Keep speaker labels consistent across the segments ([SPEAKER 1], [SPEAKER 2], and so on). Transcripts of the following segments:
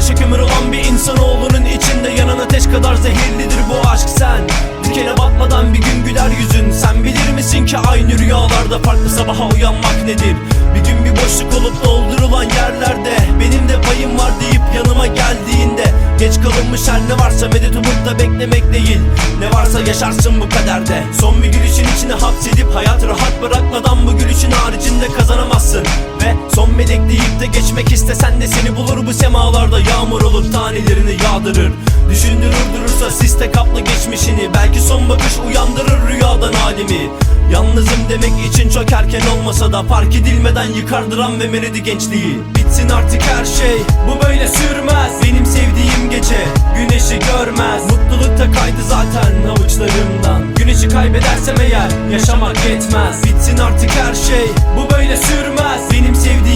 [SPEAKER 1] ateşe kömür olan bir insanoğlunun içinde Yanan ateş kadar zehirlidir bu aşk. Sen Dikene batmadan bir gün güler yüzün. Sen bilir misin ki aynı rüyalarda farklı sabaha uyanmak nedir? Bir gün bir boşluk olup doldurulan yerlerde Benim de payım var deyip yanıma geldiğinde Geç kalınmış her ne varsa medet umutta beklemek değil. Ne varsa yaşarsın bu kaderde. Son bir gülüşün içine hapsedip hayat rahat bırakmadan Bu gülüşün haricinde kazanan melek deyip de geçmek istesen de seni bulur. Bu semalarda Yağmur olup tanelerini yağdırır. Düşündürür durursa siste kaplı geçmişini. Belki son bakış uyandırır rüyadan halimi Yalnızım demek için çok erken olmasa da Fark edilmeden yıkardıran ve meredi gençliği. Bitsin artık her şey bu böyle sürmez. Benim sevdiğim gece güneşi görmez. Mutlulukta kaydı zaten avuçlarımdan. Güneşi kaybedersem eğer yaşamak yetmez. Bitsin artık her şey bu böyle sürmez. Benim sevdiğim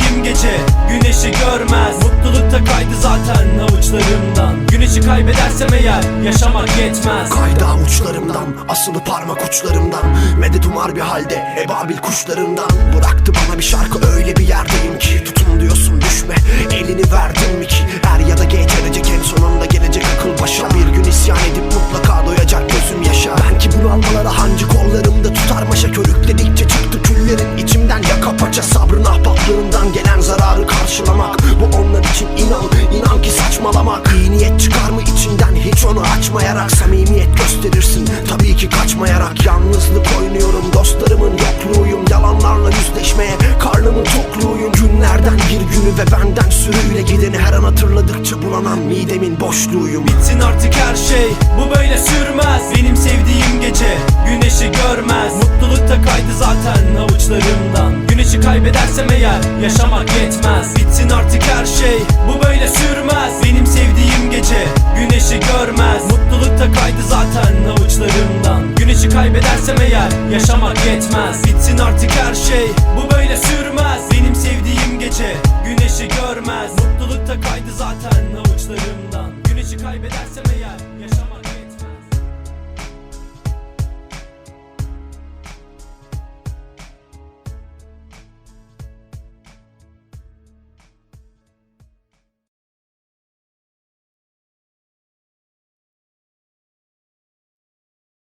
[SPEAKER 1] zaten avuçlarımdan Güneşi kaybedersem eğer yaşamak yetmez.
[SPEAKER 2] Kaydı avuçlarımdan Asılı parmak uçlarımdan. Medet umar bir halde Ebabil kuşlarından. Bıraktı bana bir şarkı öyle bir yerdeyim ki. Tutun diyorsun düşme. Elini verdin mi ki Er ya da geç edecek en sonunda gelecek akıl başa. Bir gün isyan edip mutlaka doyacak gözüm yaşa. Ben ki bunu almalara hancı kollarımda tutar maşa. Körükledikçe çıktı küllerin içimden yaka paça. Sabrın ahbaplığından gelen zararı karşılamak. Bu onlar için inan açmayarak samimiyet gösterirsin. Tabii ki kaçmayarak yalnızlık oynuyorum. Dostlarımın yokluğuyum yalanlarla yüzleşmeye Karnımın tokluğuyum günlerden bir günü ve benden sürüyle gideni Her an hatırladıkça bulanan midemin boşluğuyum.
[SPEAKER 1] Bitsin artık her şey bu böyle sürmez. Benim sevdiğim gece güneşi görmez. Mutluluk da kaydı zaten avuçlarımdan. Güneşi kaybedersem eğer yaşamak yetmez. Bitsin artık her şey zaten avuçlarımdan. Güneşi kaybedersem eğer yaşamak yetmez. Bitsin artık her şey bu böyle sürmez. Benim sevdiğim gece güneşi görmez. Mutluluk da kaydı zaten avuçlarımdan. Güneşi kaybedersem eğer yaşamak